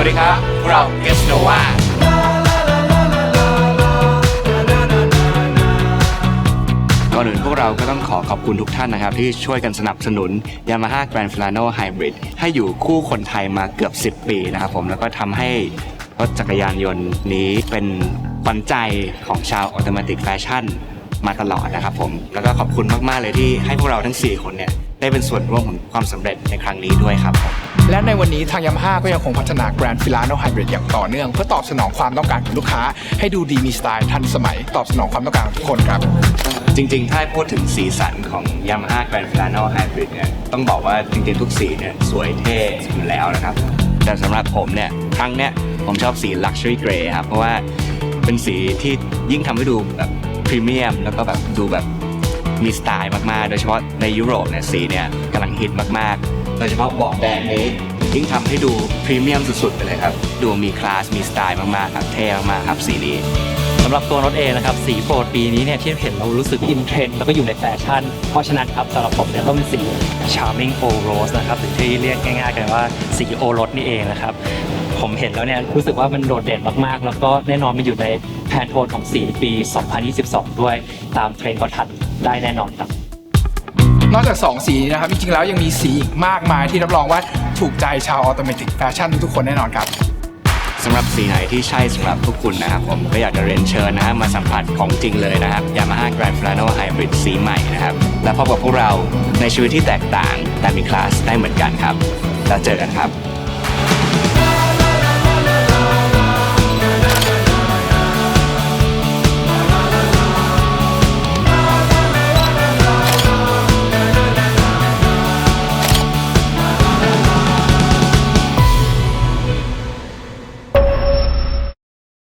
วัสดีครับพวกเราเกสโนวาก่อนอื่นพวกเราก็ต้องขอขอบคุณทุกท่านนะครับ ที่ช่วยกันสนับสนุน Yamaha Grand Filano Hybrid ให้อยู่คู่คนไทยมาเกือบ 10 ปีนะครับผมแล้วก็ทำให้รถจักรยานยนต์นี้เป็นขวัญใจของชาวออโต m a ติกแฟชั่นมาตลอดนะครับผม แล้วก็ขอบคุณมาก ๆ เลยที่ให้พวกเราทั้ง 4 คนเนี่ย ได้เป็นส่วนร่วมของความสำเร็จในครั้งนี้ด้วยครับผมและในวันนี้ทางยามาฮ่าก็ยังคงพัฒนา Grand Filano Hybrid อย่างต่อเนื่อง เพื่อตอบสนองความต้องการของลูกค้า ให้ดูดีมีสไตล์ทันสมัย ตอบสนองความต้องการของทุกคนครับ จริงๆ ถ้าพูดถึงสีสันของ Yamaha Grand Filano Hybrid เนี่ยต้องบอกว่าจริงๆ ทุกสีเนี่ยสวยเท่อยู่แล้วนะครับ แต่สำหรับผมเนี่ยครั้งเนี้ยผมชอบสี Luxury Grey ครับ เพราะว่าเป็นสีที่ยิ่งทำให้ดูแบบพรีเมียมแล้วก็แบบดูแบบ มีสไตล์มากๆ โดยเฉพาะในยุโรปเนี่ยสีเนี่ยกำลังฮิตมากๆ โดยเฉพาะเบาะแดงนี้ยิ่งทำให้ดูพรีเมียมสุดๆไปเลยครับ ดูมีคลาสมีสไตล์มากๆครับเท่มากๆครับสีนี้สำหรับตัวรถเองนะครับสีโปรดปีนี้เนี่ยที่เห็นเรารู้สึกอินเทรนด์แล้วก็อยู่ในแฟชั่น เพราะฉะนั้นครับสำหรับผมเนี่ยต้องเป็นสี Charming O Rose นะครับหรือที่เรียกง่ายๆกันว่าสีโอรสนี่เองนะครับผมเห็นแล้วเนี่ยรู้สึกว่ามันโดดเด่นมากๆ แล้วก็แน่นอนมันอยู่ในแพนโทนของสีปี 2022 ด้วยตามเทรนด์ก็ทัน ได้แน่นอนครับ นอกจาก 2 สีนี้นะครับ จริงๆแล้วยังมีสีอีกมากมายที่รับรองว่าถูกใจชาวออโต m a ติกแฟชั่นทุกๆคนแน่นอนครับ สำหรับสีไหนที่ใช่สำหรับทุกคุณนะครับ ผมก็อยากจะเรียนเชิญนะฮะมาสัมผัสของจริงเลยนะครับ Yamaha Grand Filano Hybrid สีใหม่นะครับ และพบกับพวกเราในชีวิตที่แตกต่างแต่มีคลาสได้เหมือนกันครับ แล้วเจอกันครับ